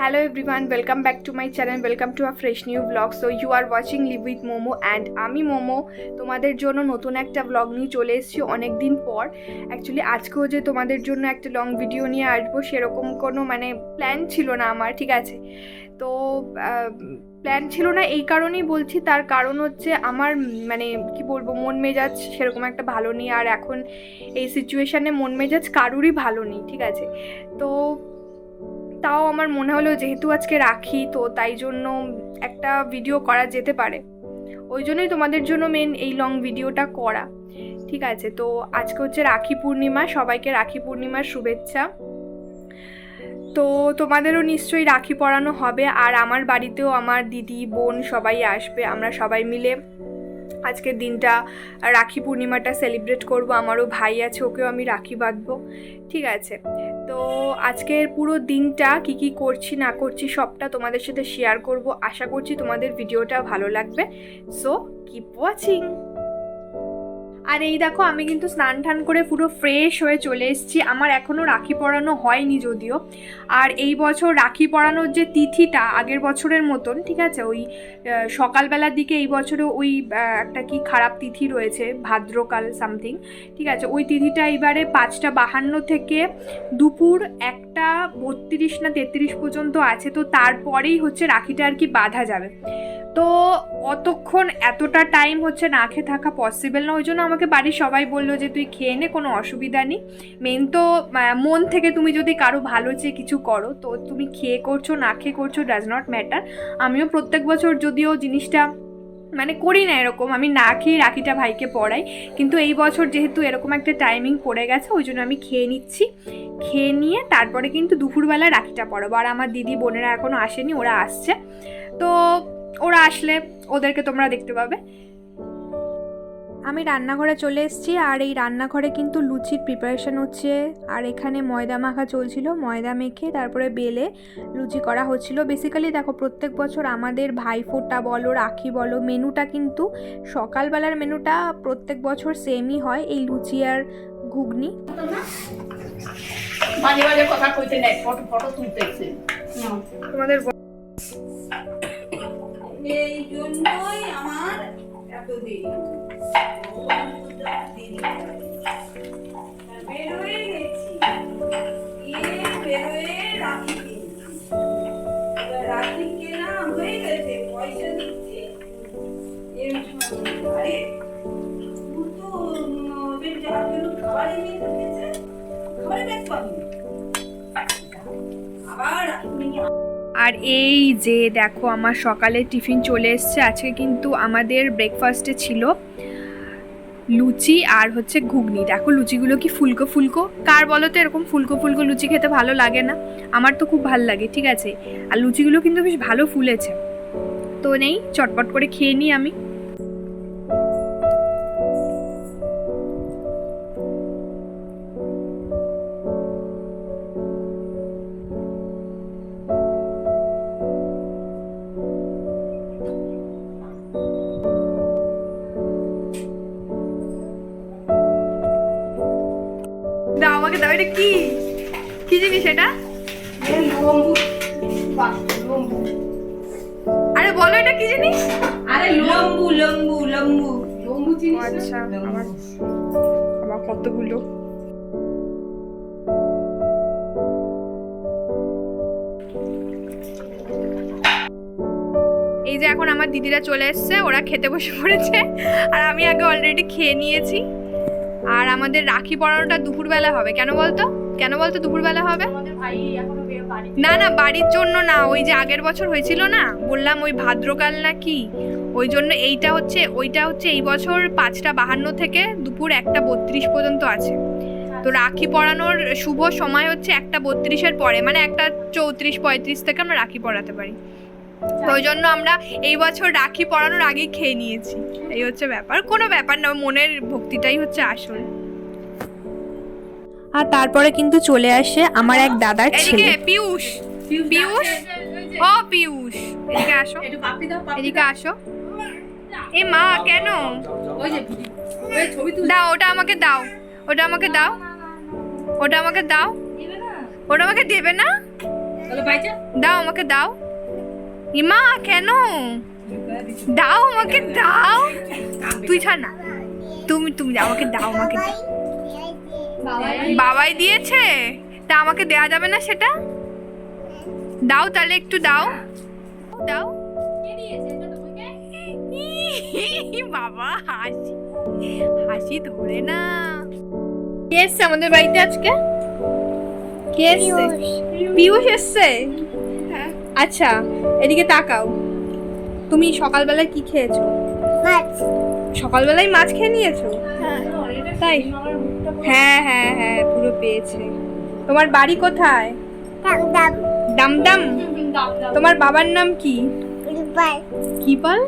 Hello everyone, welcome back to my channel Welcome to a fresh new blog so you are watching live with Momo and আমি মোমো তোমাদের জন্য নতুন একটা blog নিয়ে চলে এসেছি অনেক দিন পর। অ্যাকচুয়ালি আজকেও যে তোমাদের জন্য একটা লং ভিডিও নিয়ে আসব সেরকম কোনো মানে প্ল্যান ছিল না আমার ঠিক আছে? তো প্ল্যান ছিল না এই কারণেই বলছি তার কারণ হচ্ছে আমার মানে কি বলব মন মেজাজ সেরকম একটা ভালো নেই আর এখন এই সিচুয়েশানে মন মেজাজ কারুরই ভালো নেই ঠিক আছে? তো তাও আমার মনে হলো যেহেতু আজকে রাখি, তো তাই জন্য একটা ভিডিও করা যেতে পারে। ওই জন্যই তোমাদের জন্য মেন এই লং ভিডিওটা করা। ঠিক আছে, তো আজকে হচ্ছে রাখি পূর্ণিমা, সবাইকে রাখি পূর্ণিমার শুভেচ্ছা। তো তোমাদেরও নিশ্চয়ই রাখি পরানো হবে, আর আমার বাড়িতেও আমার দিদি, বোন সবাই আসবে, আমরা সবাই মিলে আজকের দিনটা রাখি পূর্ণিমাটা সেলিব্রেট করব। আমারও ভাই আছে, ওকেও আমি রাখি বাঁধবো। ঠিক আছে? তো আজকের পুরো দিনটা কি কি করছি, না করছি, সবটা তোমাদের সাথে শেয়ার করব। আশা করছি তোমাদের ভিডিওটা ভালো লাগবে। সো কিপ ওয়াচিং আর এই দেখো, আমি কিন্তু স্নান টান করে পুরো ফ্রেশ হয়ে চলে এসেছি। আমার এখনও রাখি পরানো হয়নি যদিও। আর এই বছর রাখি পরানোর যে তিথিটা আগের বছরের মতন, ঠিক আছে? ওই সকালবেলার দিকে এই বছরে ওই একটা কি খারাপ তিথি রয়েছে, ভাদ্রকাল সামথিং ঠিক আছে? ওই তিথিটা এবারে পাঁচটা বাহান্ন থেকে দুপুর একটা বত্রিশ না তেত্রিশ পর্যন্ত আছে, তো তারপরেই হচ্ছে রাখিটা আর কি বাঁধা যাবে। তো অতক্ষণ এতটা টাইম হচ্ছে না খেয়ে থাকা পসিবল না, ওই জন্য আমাকে বাড়ির সবাই বলল যে, তুই খেয়ে নে, কোনো অসুবিধা নেই। মেন তো মন থেকে তুমি যদি কারও ভালো চেয়ে কিছু করো, তো তুমি খেয়ে করছ, না খেয়ে করছ ডাজ নট ম্যাটার আমিও প্রত্যেক বছর যদিও জিনিসটা মানে করি না এরকম, আমি না খেয়ে রাখিটা ভাইকে পড়াই। কিন্তু এই বছর যেহেতু এরকম একটা টাইমিং পড়ে গেছে, ওই জন্য আমি খেয়ে নিচ্ছি। খেয়ে নিয়ে তারপরে কিন্তু দুপুরবেলা রাখিটা পড়াবো। আর আমার দিদি, বোনেরা এখনও আসেনি, ওরা আসছে। তো ওরা আসলে, ওদেরকে তোমরা দেখতে পাবে। আমি রান্নাঘরে চলে এসেছি আর এই রান্নাঘরে কিন্তু লুচির প্রিপারেশন হচ্ছে। আর এখানে ময়দা মাখা চলছিল ময়দা মেখে তারপরে বেলে লুচি করা হচ্ছিল। বেসিক্যালি দেখো প্রত্যেক বছর আমাদের ভাইফোঁটা বলো রাখি বলো মেনুটা কিন্তু সকালবেলার মেনুটা প্রত্যেক বছর সেমই হয় এই লুচি আর ঘুগনি। মাঝে মাঝে কথা কইতে নেই ফটো ফটো তুলতেছে। তোমাদের এই জন্যই আমার এত দেরি বেরোয় গেছি গিয়ে বেরোয় রাখি কিনছি রাখি আর এই যে দেখো আমার সকালে টিফিন চলে এসছে, আজকে কিন্তু আমাদের ব্রেকফাস্টে ছিল লুচি আর হচ্ছে ঘুগনি। দেখো লুচিগুলো কি ফুলকো ফুলকো? কার বলো তো এরকম ফুলকো ফুলকো লুচি খেতে ভালো লাগে না? আমার তো খুব ভালো লাগে, ঠিক আছে? আর লুচিগুলো কিন্তু বেশ ভালো ফুলেছে। তো নেই, চটপট করে খেয়ে নিই আমি। এটা কি? কি জিনিস এটা? লম্বু আরে বলো এটা কি জিনিস? আরে লম্বু লম্বু লম্বু। লম্বু চিনিস না? আচ্ছা, আমার আমার কতগুলো? এই যে এখন আমার দিদিরা চলে এসছে ওরা খেতে বসে পড়েছে আর আমি আগে অলরেডি খেয়ে নিয়েছি। আর আমাদের রাখি পরানোটা দুপুরবেলা হবে। কেন বলতো? কেন বলতো দুপুরবেলা হবে? না না বাড়ির জন্য না ওই যে আগের বছর হয়েছিল না? বললাম ওই ভাদ্রকাল না কি? ওই জন্য এইটা হচ্ছে ওইটা হচ্ছে এই বছর পাঁচটা বাহান্ন থেকে দুপুর একটা বত্রিশ পর্যন্ত আছে। তো রাখি পরানোর শুভ সময় হচ্ছে একটা বত্রিশের পরে মানে একটা চৌত্রিশ পঁয়ত্রিশ থেকে আমরা রাখি পরাতে পারি। ওই জন্য আমরা এই বছর রাখি পরানোর আগেই খেয়ে নিয়েছি। এই হচ্ছে ব্যাপার। কোনো ব্যাপার না মনের ভক্তিটাই হচ্ছে আসল। আর তারপরে কিন্তু চলে আসে আমার এক দাদার ছেলে। পিয়ুষ পিয়ুষ ও পিয়ুষ এদিকে আসো। এদিকে আসো। এ মা কেন? ওই যে ওই ছবি তুল দাও ওটা আমাকে দাও। ওটা আমাকে দাও। ওটা আমাকে দাও। ওটা আমাকে দেবে না? দাও আমাকে দাও। ইমা কেন? দাও আমাকে দাও। তুই ছাড় না। তুমি তুমি আমাকে দাও আমাকে দাও। বাবাই দিয়েছে? তা আমাকে দেয়া যাবে না সেটা? দাও তাহলে একটু দাও। দাও। ই, বাবা হাসি। হাসি ধরে না। কে এসছে আমাদের বাড়িতে আজকে? কে এসছে? পিয়ুষ এসছে? আচ্ছা। এদিকে তাকাও। তুমি সকালবেলায় কি খেয়েছো? সকালবেলায় মাছ খেয়ে নিয়েছো? তাই? হ্যাঁ হ্যাঁ হ্যাঁ পুরো পেয়েছে। তোমার বাড়ি কোথায়? ডামডাম তোমার বাবার নাম কি? কি পাল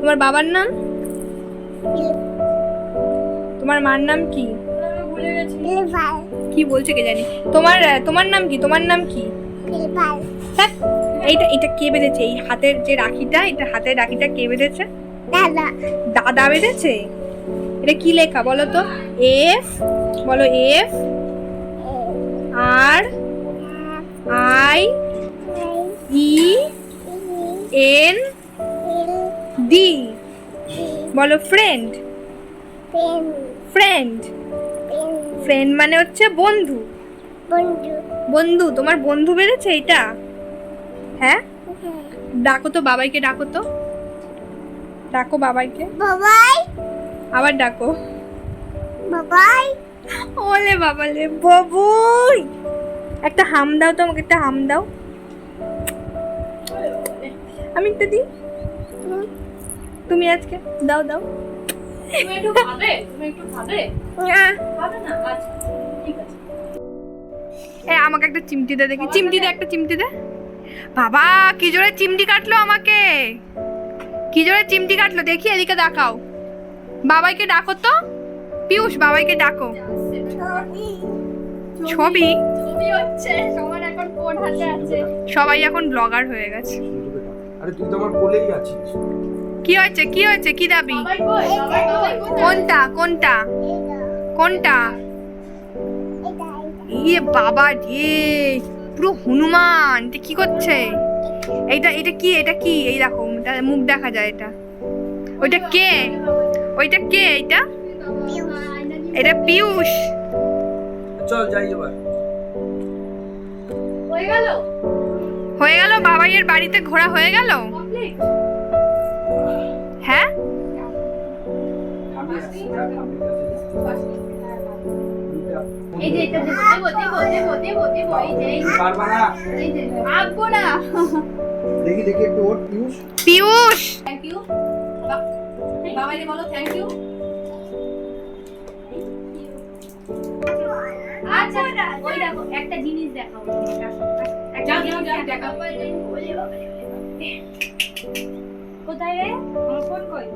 তোমার বাবার নাম? তোমার মার নাম কি? কি বলছে কে জানি? তোমার তোমার নাম কি? তোমার নাম কি? এইটা এটা কে বেঁধেছে? এই হাতের যে রাখিটা এটা হাতের রাখিটা কে বেঁধেছে? দাদা। বেঁধেছে? এটা কি লেখা বলো তো? এফ বলো F R I E N D. বলো ফ্রেন্ড ফ্রেন্ড ফ্রেন্ড মানে হচ্ছে বন্ধু। বন্ধু। তোমার বন্ধু বেড়েছে এটা হ্যাঁ? ডাকো তো বাবাইকে ডাকো তো। ডাকো বাবাইকে। বাবাই। আবার ডাকো। বাবাই। ওলে বাবালে বাবুই। একটা হাম দাও তো আমাকে একটা হাম দাও। আমি একটা দিই? তুমি আজকে? দাও দাও। তুমি একটু খাবে? তুমি একটু খাবে? খাবে না? আচ্ছা ঠিক আছে। এ আমাকে একটা চিমটি দে দেখি। চিমটি দে। একটা চিমটি দে। বাবা কি জোরে চিমটি কাটলো আমাকে? কি জোরে চিমটি কাটলো? দেখি এদিকে দেখাও। বাবাইকে ডাকো তো। পিয়ুষ বাবাইকে ডাকো। ছবি। ছবি? হচ্ছে সবার এখন ফোন হাতে আছে। সবাই এখন ব্লগার হয়ে গেছে। আরে তুই তো আমার কোলেই আছিস। কি হয়েছে? কি হয়েছে? কি দাবি? কোনটা? কোনটা? কোনটা? ইয়ে বাবা রে। পুরো হনুমান এটা কি করছে? এইটা এটা কি এটা কি? এই দেখো মুখ দেখা যায় এটা। ওইটা কে? ওইটা কে এইটা? এটা পিয়ুষ চল যাই এবার। হয়ে গেল? হয়ে গেল বাবাইয়ের বাড়িতে ঘোরা হয়ে গেল? এই যে এটা দেবো দেবো দেবো দেবো দেবো এই যে পারবা না এই যে আঁকবো না। দেখি দেখি একটু ওর। পিউষ? পিয়ুষ থ্যাংক ইউ বাবাই বলো থ্যাংক ইউ আচ্ছা ওই দেখো একটা জিনিস দেখাও। একটা জিনিস দেখাও। কোথায় রে? ফোন কই?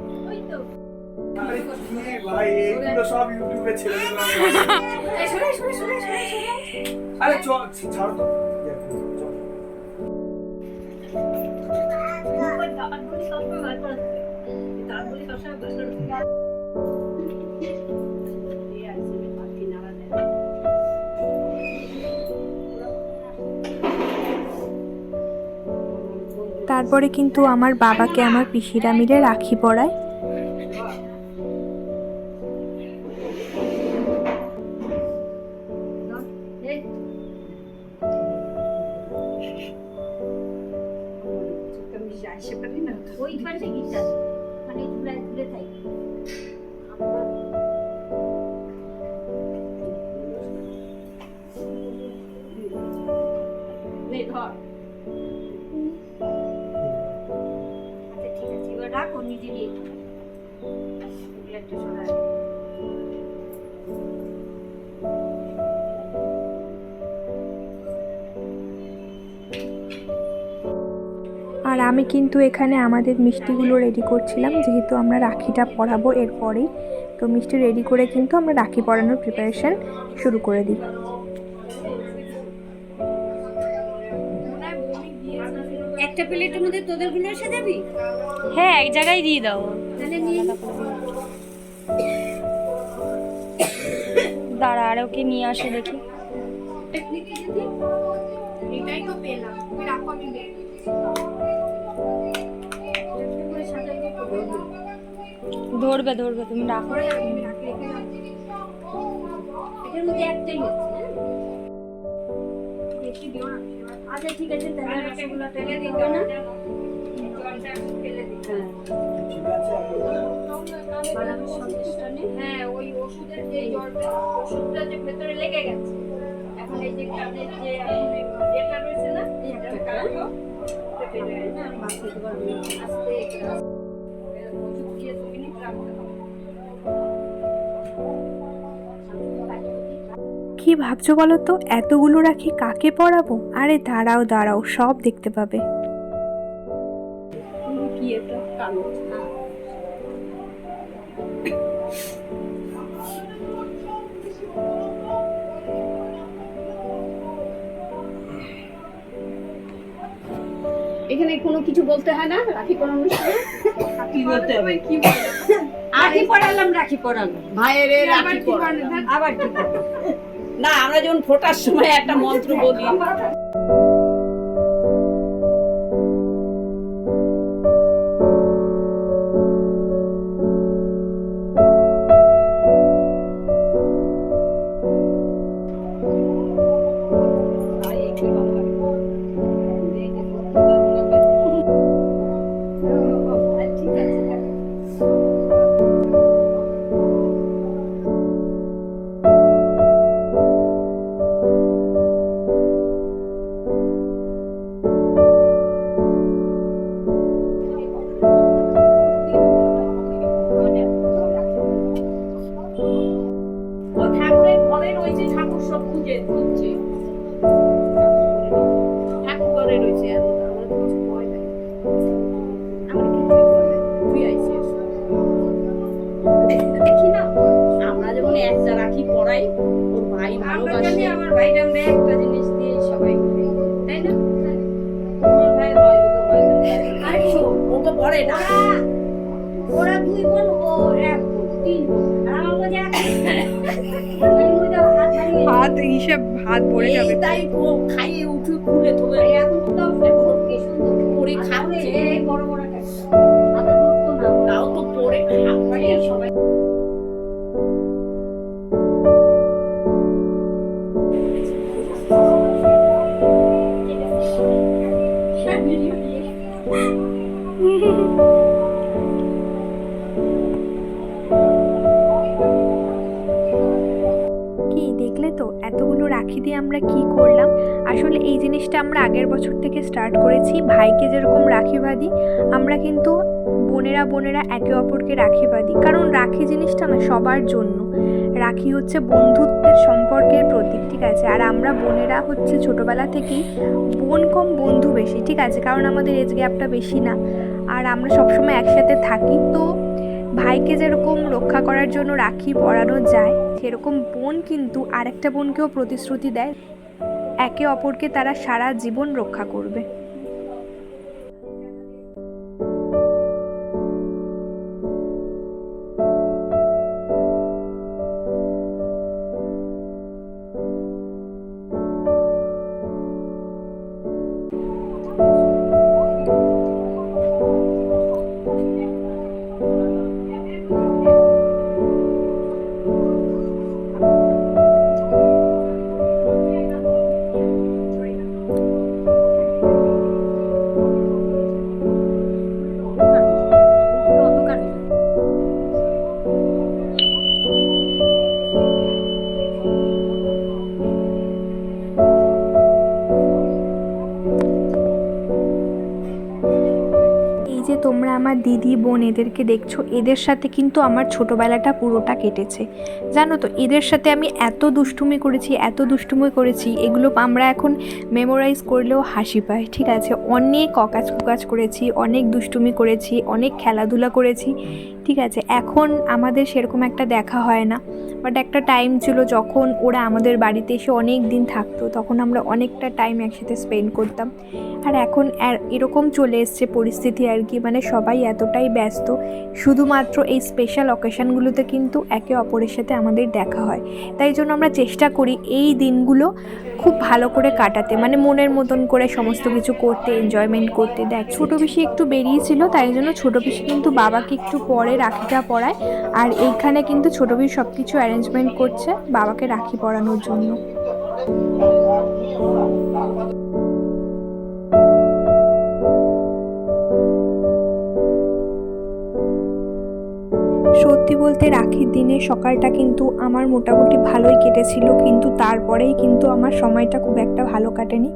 তারপরে কিন্তু আমার বাবাকে আমার পিসিরা মিলে রাখি পরায় ওই পাশে গিটার মানে তুলে আর আমি কিন্তু এখানে আমাদের মিষ্টিগুলো রেডি করছিলাম যেহেতু আমরা রাখিটা পরাবো এরপরেই। তো মিষ্টি রেডি করে কিন্তু আমরা রাখি পরানোর প্রিপারেশান শুরু করে দিই। একটা প্লেটের মধ্যে তোদেরগুলো এসে যাবি হ্যাঁ এক জায়গায় দিয়ে দাও। তাহলে নিয়ে দাঁড়া আর ওকে নিয়ে আসো দেখি। এটাই তো পেলাম। রাখো আমি ধরবে ধরবে তুমি রাখো হ্যাঁ? আচ্ছা ঠিক আছে তাহলে টেলে না জলটা ফেলে দিতে হ্যাঁ ঠিক আছে হ্যাঁ ওই ওষুধের যে জলটা ওষুধটা যে ভেতরে লেগে গেছে এখন এই যে কানের যে যেটা রয়েছে না এই একটা আস্তে কি ভাবছ বলো তো? এতগুলো রাখি কাকে পরাবো? আরে দাঁড়াও দাঁড়াও সব দেখতে পাবে। এখানে কোনো কিছু বলতে হয় না? রাখি পরানোর সময়? কি বলতে হবে? কি রাখি পরালাম রাখি ভাইয়ের রাখি আবার কি না আমরা যখন ফোটার সময় একটা মন্ত্র বলি। পড়ে না। ওরা দুই বোন ও এক তিন বোন। আর আমার কাছে এক বোন। এই মধ্যে হাত হিসেব হাত পড়ে যাবে। তাই ও খাইয়ে উঠে খুলে ধরে। এখন তো কি সুন্দর পরে খাচ্ছে? এই বড় বড় তাও তো পরে খাবে সবাই এতগুলো রাখি দিয়ে আমরা কি করলাম? আসলে এই জিনিসটা আমরা আগের বছর থেকে স্টার্ট করেছি। ভাইকে যেরকম রাখি বাঁধি, আমরা কিন্তু বোনেরা বোনেরা একে অপরকে রাখি বাঁধি। কারণ রাখি জিনিসটা না সবার জন্য। রাখি হচ্ছে বন্ধুত্বের সম্পর্কের প্রতীক, ঠিক আছে? আর আমরা বোনেরা হচ্ছে ছোটোবেলা থেকেই বোন কম বন্ধু বেশি, ঠিক আছে? কারণ আমাদের এজ গ্যাপটা বেশি না। আর আমরা সবসময় একসাথে থাকি। তো ভাইকে যেরকম রক্ষা করার জন্য রাখি পরানো যায়, সেরকম বোন কিন্তু আরেকটা বোনকেও প্রতিশ্রুতি দেয়। একে অপরকে তারা সারা জীবন রক্ষা করবে। দিদি বোন এদেরকে দেখছ, এদের সাথে কিন্তু আমার ছোটোবেলাটা পুরোটা কেটেছে। জানো তো, এদের সাথে আমি এত দুষ্টুমি করেছি, এত দুষ্টুমি করেছি, এগুলো আমরা এখন মেমোরাইজ করলেও হাসি পায় ঠিক আছে? অনেক অকাজ কুকাজ করেছি, অনেক দুষ্টুমি করেছি, অনেক খেলাধুলা করেছি, ঠিক আছে? এখন আমাদের সেরকম একটা দেখা হয় না। বাট একটা টাইম ছিল যখন ওরা আমাদের বাড়িতে এসে অনেক দিন থাকতো, তখন আমরা অনেকটা টাইম একসাথে স্পেন্ড করতাম। আর এখন এরকম চলে এসছে পরিস্থিতি আর কি মানে সবাই এতটাই ব্যস্ত। শুধুমাত্র এই স্পেশাল অকেশানগুলোতে কিন্তু একে অপরের সাথে আমাদের দেখা হয়। তাই জন্য আমরা চেষ্টা করি এই দিনগুলো খুব ভালো করে কাটাতে। মানে মনের মতন করে সমস্ত কিছু করতে এনজয়মেন্ট করতে। দেখ, ছোটো পিসি একটু বেরিয়েছিল, তাই জন্য ছোটো পিসি কিন্তু বাবাকে একটু পরে রাখিটা পরায় আর এইখানে কিন্তু ছোটো পিসি সব কিছু অ্যারেঞ্জমেন্ট করছে বাবাকে রাখি পরানোর জন্য। বলতে রাখির দিনে সকালটা কিন্তু আমার মোটামুটি ভালোই কেটেছিল, কিন্তু তারপরেই কিন্তু আমার সময়টা খুব একটা ভালো কাটেনি।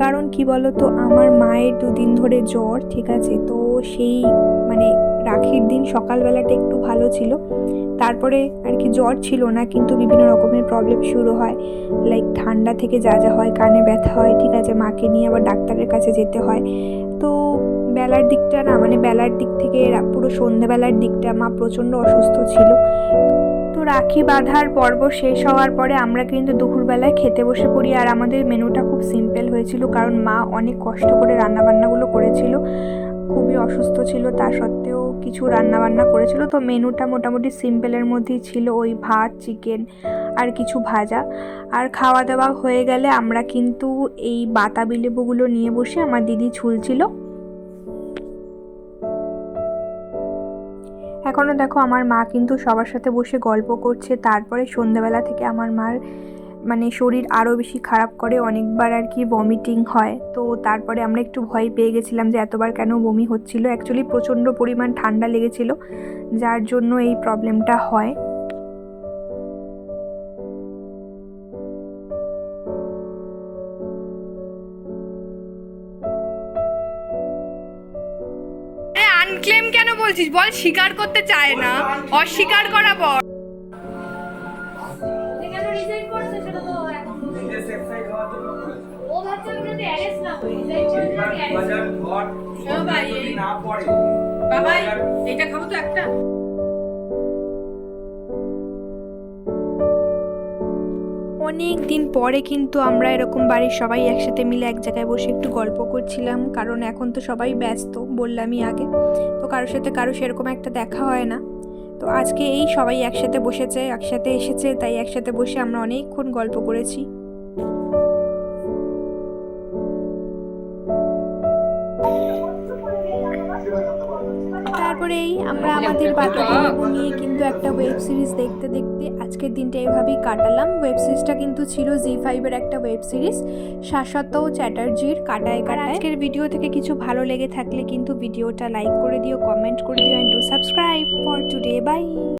কারণ কি বলো তো আমার মায়ের দুদিন ধরে জ্বর, ঠিক আছে? তো সেই মানে রাখির দিন সকালবেলাটা একটু ভালো ছিল। তারপরে আর কি জ্বর ছিল না, কিন্তু বিভিন্ন রকমের প্রবলেম শুরু হয়। লাইক ঠান্ডা থেকে যা যা হয়, কানে ব্যথা হয়, ঠিক আছে? মাকে নিয়ে আবার ডাক্তারের কাছে যেতে হয়। তো বেলার দিকটা না মানে বেলার দিক থেকে পুরো সন্ধেবেলার দিকটা মা প্রচণ্ড অসুস্থ ছিল। তো রাখি বাঁধার পর্ব শেষ হওয়ার পরে আমরা কিন্তু দুপুরবেলায় খেতে বসে পড়ি আর আমাদের মেনুটা খুব সিম্পল হয়েছিল কারণ মা অনেক কষ্ট করে রান্নাবান্নাগুলো করেছিল। খুবই অসুস্থ ছিল, তা সত্ত্বেও কিছু রান্নাবান্না করেছিল। তো মেনুটা মোটামুটি সিম্পলের মধ্যেই ছিল ওই ভাত, চিকেন আর কিছু ভাজা। আর খাওয়া দাওয়া হয়ে গেলে আমরা কিন্তু এই বাতাবি লেবুগুলো নিয়ে বসে আমার দিদি ছুলছিল। এখনও দেখো আমার মা কিন্তু সবার সাথে বসে গল্প করছে। তারপরে সন্ধ্যাবেলা থেকে আমার মার মানে শরীর আরও বেশি খারাপ করে, অনেকবার আর কি ভমিটিং হয়। তো তারপরে আমরা একটু ভয় পেয়ে গেছিলাম যে এতবার কেন বমি হচ্ছিল। অ্যাকচুয়ালি প্রচণ্ড পরিমাণ ঠান্ডা লেগেছিল, যার জন্য এই প্রবলেমটা হয়। আনক্লেম কেন বলছিস? বল স্বীকার করতে চায় না। অস্বীকার করা বল বাবা এটা খাব তো তো অনেক দিন পরে কিন্তু আমরা এরকম বাড়ির সবাই একসাথে মিলে এক জায়গায় বসে একটু গল্প করছিলাম। কারণ এখন তো সবাই ব্যস্ত বললামই আগে। তো কারোর সাথে কারও সেরকম একটা দেখা হয় না। তো আজকে এই সবাই একসাথে বসেছে, একসাথে এসেছে, তাই একসাথে বসে আমরা অনেকক্ষণ গল্প করেছি। আমরা আমাদের বাচ্চাকে নিয়ে কিন্তু একটা ওয়েব সিরিজ দেখতে দেখতে আজকের দিনটা এভাবেই কাটালাম। ওয়েব সিরিজটা কিন্তু ছিল জি ফাইভের একটা ওয়েব সিরিজ শাশ্বত চ্যাটার্জির কাটায় কাটায়। আজকের ভিডিও থেকে কিছু ভালো লেগে থাকলে কিন্তু ভিডিওটা লাইক করে দিও কমেন্ট করে দিও and to subscribe for today bye